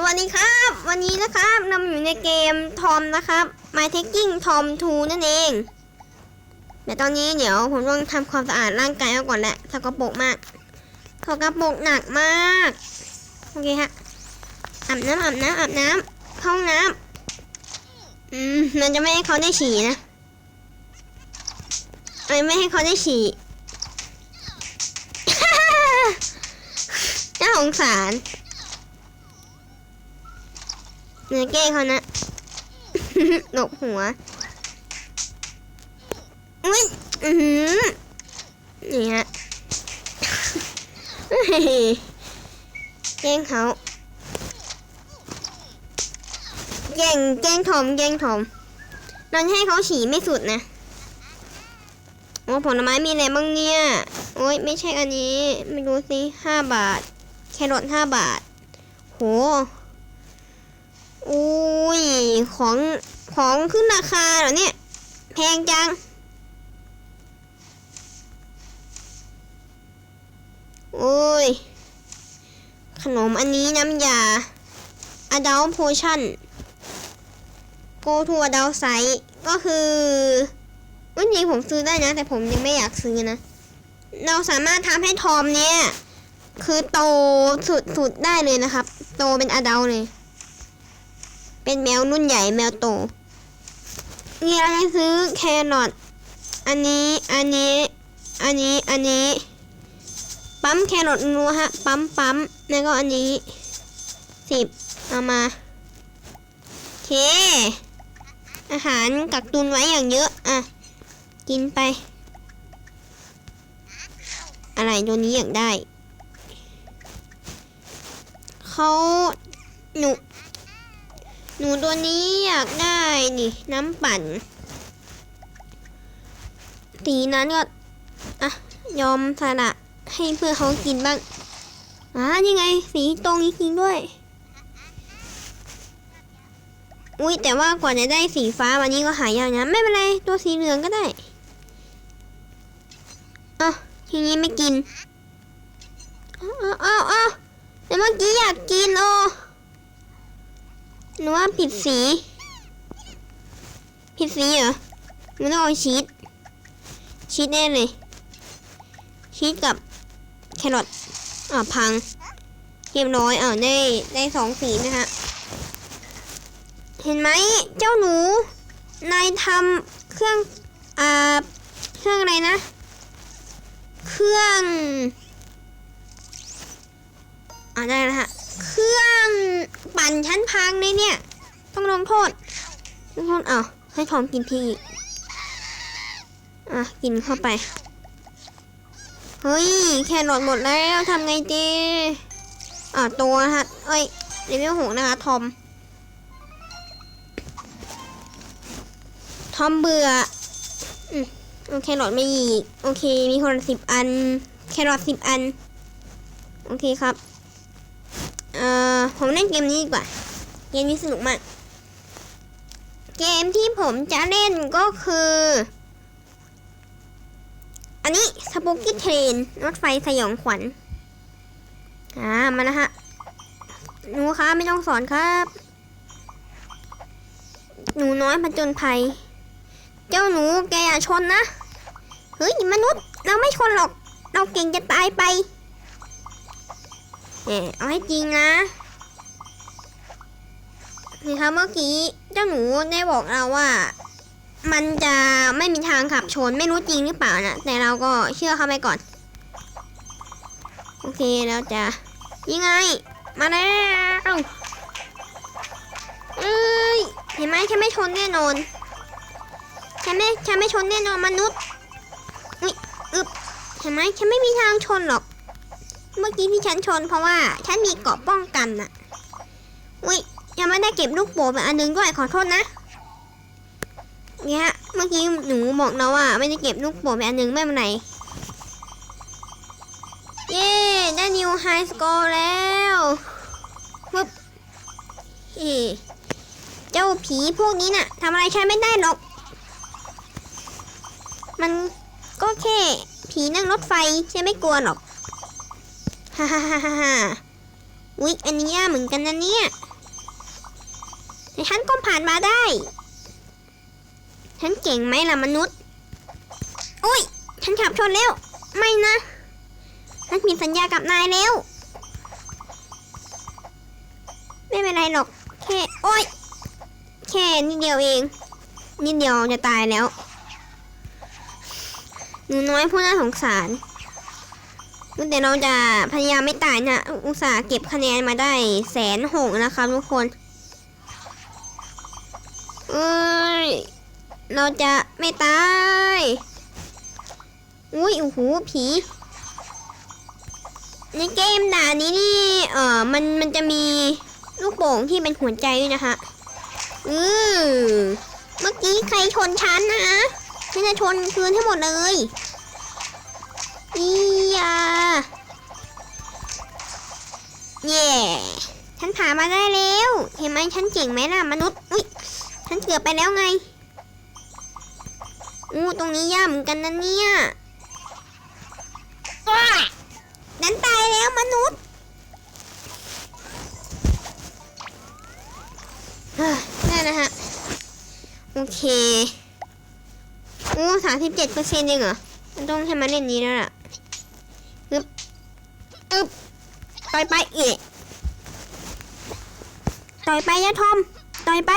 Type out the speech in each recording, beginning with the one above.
สวัสดีครับ วันนี้นะครับนำอยู่ในเกมทอมนะครับ My Taking Tom 2 นั่นเองแต่ตอนนี้เดี๋ยวผมต้องทำความสะอาดร่างกายก่อนแหละสกปรกมากสกปรกหนักมากโอเคฮะอาบน้ำอาบน้ำอาบน้ำเข้าห้องน้ำอืมมันจะไม่ให้เขาได้ฉี่นะมันไม่ให้เขาได้ฉี่น่าสงสาร เนื้อแก้เขานะหลบหัวอุ้ยอือหือนี่ฮะเฮ้ยแกล้งเขาแกล้งแกล้งถมแกล้งถมนอนให้เขาฉี่ไม่สุดนะ โอ้ผลไม้มีอะไรบ้างเนี่ย โอ้ยไม่ใช่อันนี้ ไม่รู้สิห้าบาท แครอทห้าบาท โห อุ้ย ของ ของขึ้นราคาเหรอเนี่ย แพงจัง โอ้ย ขนมอันนี้น้ำยา Adult Potion Go to Adult Site ก็คือวันจริงผมซื้อได้นะ แต่ผมยังไม่อยากซื้อนะ เราสามารถทำให้ทอมเนี่ย คือโตสุดๆได้เลยนะครับ โตเป็นอดัลเลย เป็นแมวรุ่นใหญ่แมวโตมีอะไรซื้อแครอทอันนี้อันนี้ อันนี้อันนี้ ปั๊มแครอทนัวฮะ ปั๊มปั๊มแล้วก็อันนี้สิบเอามาโอเค อาหารกักตุนไว้อย่างเยอะ อะ กินไป อะไรตัวนี้อยากได้ เขาหนู หนูตัวนี้อยากได้นี่น้ำปั่นสีนั้นก็อะยอมสละให้เพื่อเขากินบ้างอ่านี่ไง สีตรงจริงด้วย อุ้ยแต่ว่ากว่าจะได้สีฟ้าวันนี้ก็หายากนะ ไม่เป็นไร ตัวสีเหลืองก็ได้อะทีนี้ไม่กินอ้าวอ้าวอ้าวแต่เมื่อกี้อยากกินโอ หนูว่าผิดสี ผิดสีเหรอ มันต้องเอาชีสชีสแน่เลย ชีสกับแครอทอ่าพังเรียบร้อยอ่าได้ได้สองสีนะฮะ เห็นไหมเจ้าหนู นายทำเครื่องอ่าเครื่องอะไรนะ เครื่อง อ่าได้แล้วฮะ เครื่องปั่นชั้นพังเลยเนี่ย ต้องลงโทษลงโทษเอาให้ทอมกินทีอีกอะ กินเข้าไป เฮ้ย แครอทหมดแล้วทำไงดีอะตัวฮะเอ้ยเลเวลหกนะคะ ทอม ทอมเบื่ออืมโอเคแครอทไม่อีก โอเค มีคนสิบอัน แครอทสิบอัน โอเคครับ เอ่อผมเล่นเกมนี้ดีกว่า เกมนี้สนุกมาก เกมที่ผมจะเล่นก็คือ อันนี้สปุกกี้เทรนรถไฟสยองขวัญ อ่า มานะฮะ หนูคะไม่ต้องสอนครับ หนูน้อยผจญภัย เจ้าหนูแกอย่าชนนะ เฮ้ย มนุษย์เราไม่ชนหรอก เราเก่งจะตายไป เออเอาให้จริงนะนี่ครับเมื่อกี้เจ้าหนูได้บอกเราว่า มันจะไม่มีทางขับชนไม่รู้จริงหรือเปล่านะแต่เราก็เชื่อเขาไปก่อน โอเคเราจะยังไง มาแล้วเอ้ยเห็นไหมฉันไม่ชนแน่นอนฉันไม่ฉันไม่ชนแน่นอนมนุษย์อุ้ยอึบเห็นไหมฉันไม่มีทางชนหรอก เมื่อกี้ที่ฉันชนเพราะว่า ฉันมีเกราะป้องกันน่ะอุ้ยยังไม่ได้เก็บลูกโป่งอันนึงด้วยขอโทษนะเนี่ยเมื่อกี้หนูบอกเราว่า ไม่ได้เก็บลูกโป่งอันนึงไม่เป็นไรเย้ได้นิวไฮสกอร์แล้วปึ๊บเฮ้เจ้าผีพวกนี้น่ะทำอะไรฉันไม่ได้หรอก มันก็แค่ผีนั่งรถไฟฉันไม่กลัวหรอก ฮ่าฮ่าฮ่าฮ่าอุ๊ยอันนี้ยากเหมือนกันนะเนี่ยแต่ฉันก็ผ่านมาได้ ฉันเก่งไหมล่ะมนุษย์ อุ้ย ฉันขับชนแล้ว ไม่นะ ฉันผิดสัญญากับนายแล้ว ไม่เป็นไรหรอก แค่ โอ้ย แค่นิดเดียวเอง นิดเดียวจะตายแล้ว หนูน้อยผู้น่าสงสาร แต่เราจะพยายามไม่ตายนะอุตส่าห์เก็บคะแนนมาได้แสนหกนะครับทุกคนเอ้ยเราจะไม่ตาย อุ้ยโอ้โหผีในเกมด่านนี้นี่ เออมันมันจะมีลูกโป่งที่เป็นหัวใจด้วยนะคะอือเมื่อกี้ใครชนฉันนะฉันจะชนคืนให้หมดเลยอี ยาเย่ฉันผ่ามาได้แล้ว เห็นไหมฉันเก่งไหมล่ะมนุษย์ อุ้ยฉันเกือบไปแล้วไง อู้ตรงนี้ยากเหมือนกันนะเนี่ยว้านั้นตายแล้วมนุษย์เฮ้ยได้นะฮะ โอเคโอ้สามสิบเจ็ดเปอร์เซ็นต์เองเหรอมันต้องให้มาเล่นนี้แล้วล่ะอึบอึบ ต่อยไปเอะต่อยไปยะทอม ต่อยไป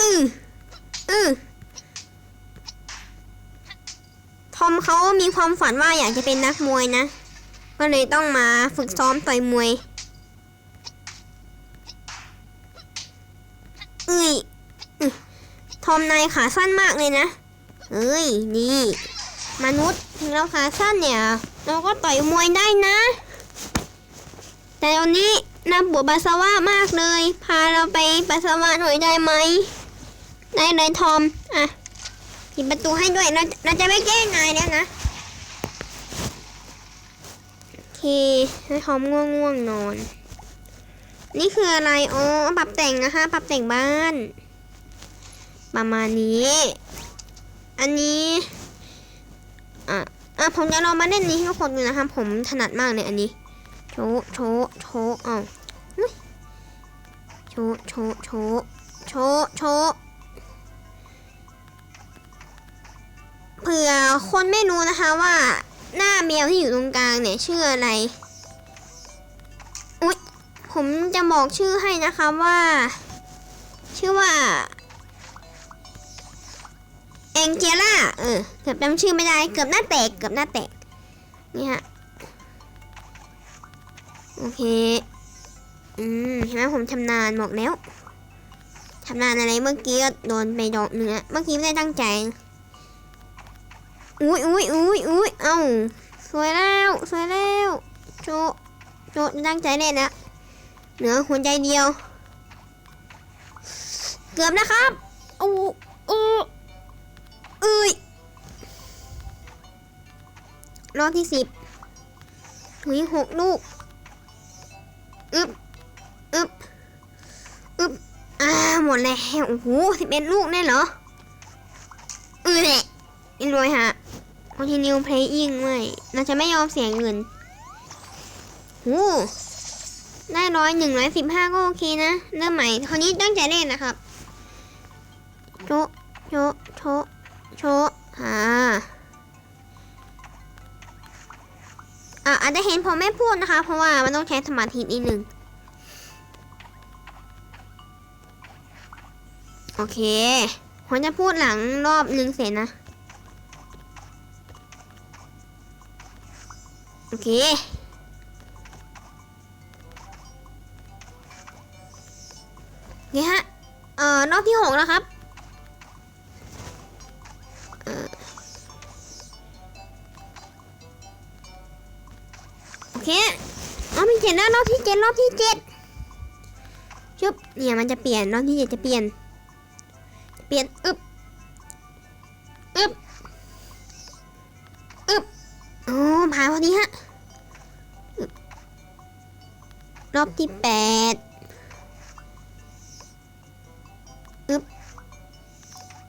อืออือทอมเขามีความฝันว่าอยากจะเป็นนักมวยนะ ก็เลยต้องมาฝึกซ้อมต่อยมวยเอ้ยอึทอมนายขาสั้นมากเลยนะ เอ้ยนี่มนุษย์เราขาสั้นเนี่ย เราก็ต่อยมวยได้นะ แต่ตอนนี้น่าปวดปัสสาวะมากเลย พาเราไปปัสสาวะหน่อยได้ไหม ได้เลยทอม อะปิดประตูให้ด้วย เราเราจะไม่แกล้งนายแล้วนะโอเคให้ทอมง่วงง่วงนอน นี่คืออะไรอ๋อปรับแต่งนะคะปรับแต่งบ้าน ประมาณนี้ อันนี้ อะอะผมจะลองมาเล่นนี้ให้ทุกคนดูนะคะผมถนัดมากเลยอันนี้ โชโชโชอ้าวอุ๊ยโชโชโชโชโชเผื่อคนไม่รู้นะคะว่าหน้าแมวที่อยู่ตรงกลางเนี่ยชื่ออะไร อุ๊ย ผมจะบอกชื่อให้นะคะว่า ชื่อว่าแองเจล่า เออ เกือบจำชื่อไม่ได้ เกือบหน้าแตก เกือบหน้าแตก นี่ฮะ โอเค อืมเห็นไหมผมชำนาญบอกแล้วชำนาญอะไรเมื่อกี้ก็โดนไปดอกเนื้อเมื่อกี้ไม่ได้ตั้งใจ อุ้ยอุ้ยอุ้ยอุ้ยเอ้าสวยแล้วสวยแล้วโจโจตั้งใจเล่นนะเหนือหัวใจเดียว เกือบนะครับอู้อู้เอ้ยรอบที่สิบหุยหกลูก อึบอึบอึบอ่าหมดแล้วโอ้โหสิบเอ็ดลูกแน่เหรอเออแหละอินรวยฮะ continue playing ไม่เราจะไม่ยอมเสียเงินโอ้ได้ร้อยหนึ่งร้อยสิบห้าก็โอเคนะ เริ่มใหม่ คราวนี้ตั้งใจเล่นนะครับ โชโชโชโชอ่า อะอาจจะเห็นผมไม่พูดนะคะ เพราะว่ามันต้องใช้สมาธินิดนึง โอเค ผมจะพูดหลังรอบหนึ่งเสร็จนะ โอเคนี่ฮะ เอ่อ รอบที่หกแล้วครับ เครอบที่เจ็ดแล้วรอบที่เจ็ดรอบที่เจ็ดชึบเนี่ยมันจะเปลี่ยนรอบที่เจ็ดจะเปลี่ยน เปลี่ยนอึบอึบอึบโอ้ผ่านพอดีฮะรอบที่แปด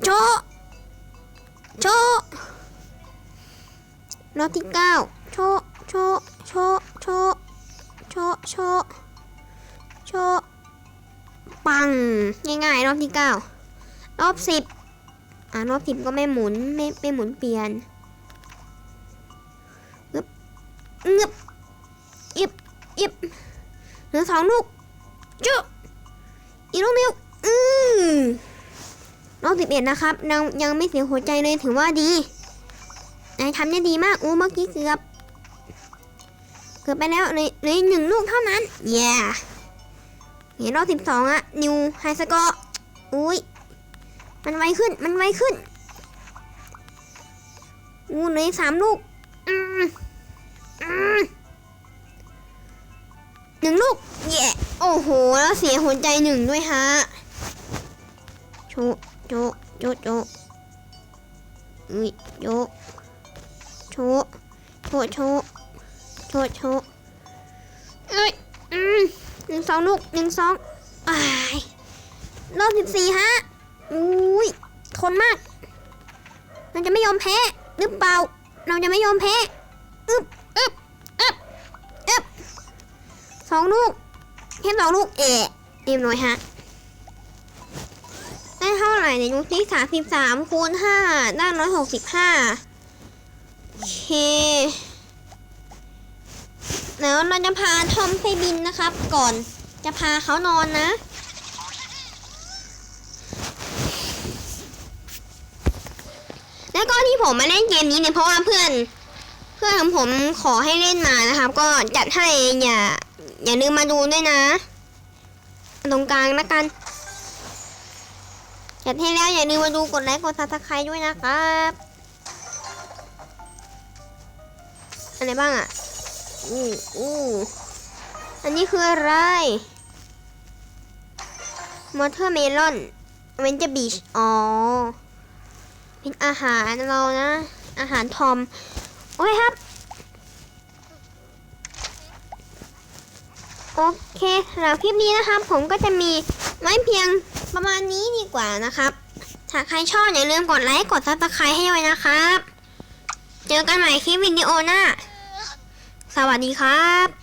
โชโชรอบที่เก้า รอบที่9รอบ10อ่ารอบ10ก็ไม่หมุนไม่ไม่หมุนเปลี่ยนงึบงึบยิบยิบเหลือสองลูกจุอีกลูกเดียวอือรอบ11นะครับยังยังไม่เสียหัวใจเลยถือว่าดีนายทำได้ดีมากอู้เมื่อกี้เกือบเกือบไปแล้วในในหนึ่งลูกเท่านั้นเย้เห็นรอบสิบสองอะนิวไฮสกอร์ อุ้ยมันไวขึ้น มันไวขึ้น อู้เหลยสามลูกหนึ่งลูกเย้โอ้โห แล้วเสียหัวใจหนึ่งด้วยฮะโชะโชะโชะโชะอุ้ยโชะโชะโชะโชะโชว์โชว์เอ้ยหนึ่งสองลูกหนึ่งสอง รอบสิบสี่ฮะอุ้ยทนมาก เราจะไม่ยอมแพ้หรือเปล่า เราจะไม่ยอมแพ้อึบอึบอึบอึบสองลูกแค่สองลูกเอะเรียบร้อยฮะ ได้เท่าไหร่ในยุคที่สามสิบสามคูณห้าได้ร้อยหกสิบห้าโอเคเดี๋ยวเราจะพาทอมไปบินนะครับ ก่อนจะพาเขานอนนะ แล้วก็ที่ผมมาเล่นเกมนี้เนี่ยเพราะว่าเพื่อน เพื่อนของผมขอให้เล่นมานะครับ ก็จัดให้อย่า อย่าลืมมาดูด้วยนะ ตรงกลางนะกันจัดให้แล้วอย่าลืมมาดูกดไลค์กดซับสไครต์ด้วยนะครับอะไรบ้างอะอู้อู้อันนี้คืออะไรมอเตอร์เมลอนเวนเจอร์บีชอ๋อ เป็นอาหารเรานะ อาหารทอม โอ้ยครับ โอเคสำหรับคลิปนี้นะครับ ผมก็จะมีไว้เพียงประมาณนี้ดีกว่านะครับ ถ้าใครชอบอย่าลืมกดไลค์กดซับสไครต์ให้ด้วยนะครับ เจอกันใหม่คลิปวิดีโอหน้า สวัสดีครับ